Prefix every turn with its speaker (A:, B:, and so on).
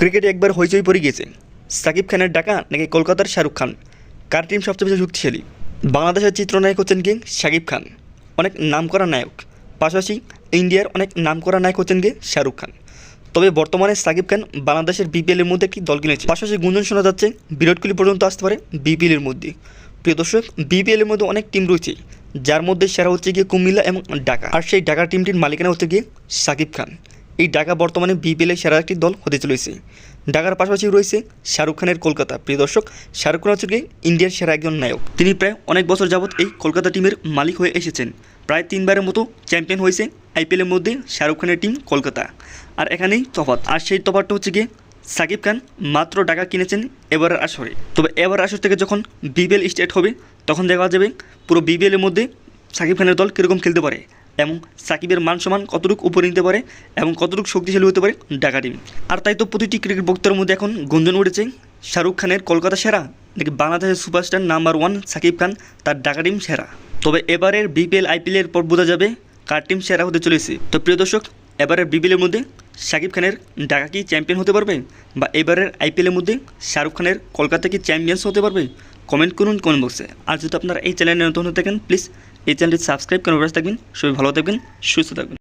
A: ক্রিকেটে একবার হইচই পড়ে গিয়েছে। সাকিব খানের ডাকা নাকি কলকাতার শাহরুখ খান? কার টিম সবচেয়ে বেশি শক্তিশালী? বাংলাদেশের চিত্রনায়ক হচ্ছেন কি? সাকিব খান। অনেক নাম নামকরা নায়ক। পাশাপাশি ইন্ডিয়ার অনেক নামকরা নায়ক হচ্ছেন গিয়ে শাহরুখ খান। তবে বর্তমানে সাকিব খান বাংলাদেশের বিপিএলের মধ্যে একটি দল কিনেছে। পাশাপাশি গুঞ্জন শোনা যাচ্ছে, বিরাট কোহলি পর্যন্ত আসতে পারে বিপিএলের মধ্যে। প্রিয় দর্শক বিপিএলের মধ্যে অনেক টিম রয়েছে, যার মধ্যে সেরা হচ্ছে গিয়ে কুমিল্লা এবং ঢাকা। আর সেই ঢাকা টিমটির মালিকানা হচ্ছে গিয়ে সাকিব খান। এই ঢাকা বর্তমানে বিপিএলের সেরা একটি দল হতে চলেছে। ঢাকার পাশাপাশি রয়েছে শাহরুখ খানের কলকাতা। প্রিয় দর্শক, শাহরুখ খান হচ্ছে ইন্ডিয়ার সেরা একজন নায়ক। তিনি প্রায় অনেক বছর যাবৎ এই কলকাতা টিমের মালিক হয়ে এসেছেন। প্রায় তিনবারের মতো চ্যাম্পিয়ন হয়েছে আইপিএলের মধ্যে শাহরুখ খানের টিম কলকাতা। আর এখানেই তফাৎ। আর সেই তফাৎটা হচ্ছে গিয়ে সাকিব খান মাত্র টাকা কিনেছেন এবারের আসরে। তবে এবার আসর থেকে যখন বিপিএল স্টার্ট হবে, তখন দেখা যাবে পুরো বিপিএলের মধ্যে সাকিব খানের দল কীরকম খেলতে পারে। এবং সাকিবের মান সমান কতটুকু উপরে নিতে পারে এবং কতটুকু শক্তিশালী হতে পারে ঢাকা টিম আর তাই তো প্রতিটি ক্রিকেট বক্তার মধ্যে এখন গুঞ্জন উঠেছে। শাহরুখ খানের কলকাতা সেরা নাকি বাংলাদেশের superstar number one Shakib Khan তার ঢাকা টিম সেরা? তবে এবারের বিপিএল আইপিএলের পর বোঝা যাবে কার টিম সেরা হতে চলেছে। তো প্রিয় দর্শক এবারের বিপিএলের মধ্যে শাকিব খানের ঢাকা কি চ্যাম্পিয়ন হতে পারবে? বা এবারের আইপিএলের মধ্যে শাহরুখ খানের কলকাতা কি চ্যাম্পিয়ন্স হতে পারবে? কমেন্ট করুন কমেন্ট বক্সে আর যদি আপনারা এই চ্যানেলে নতুন হয়ে থাকেন প্লিজ এই চ্যানেলটি সাবস্ক্রাইব করে থাকবেন। সবাই ভালো থাকবেন, সুস্থ থাকবেন।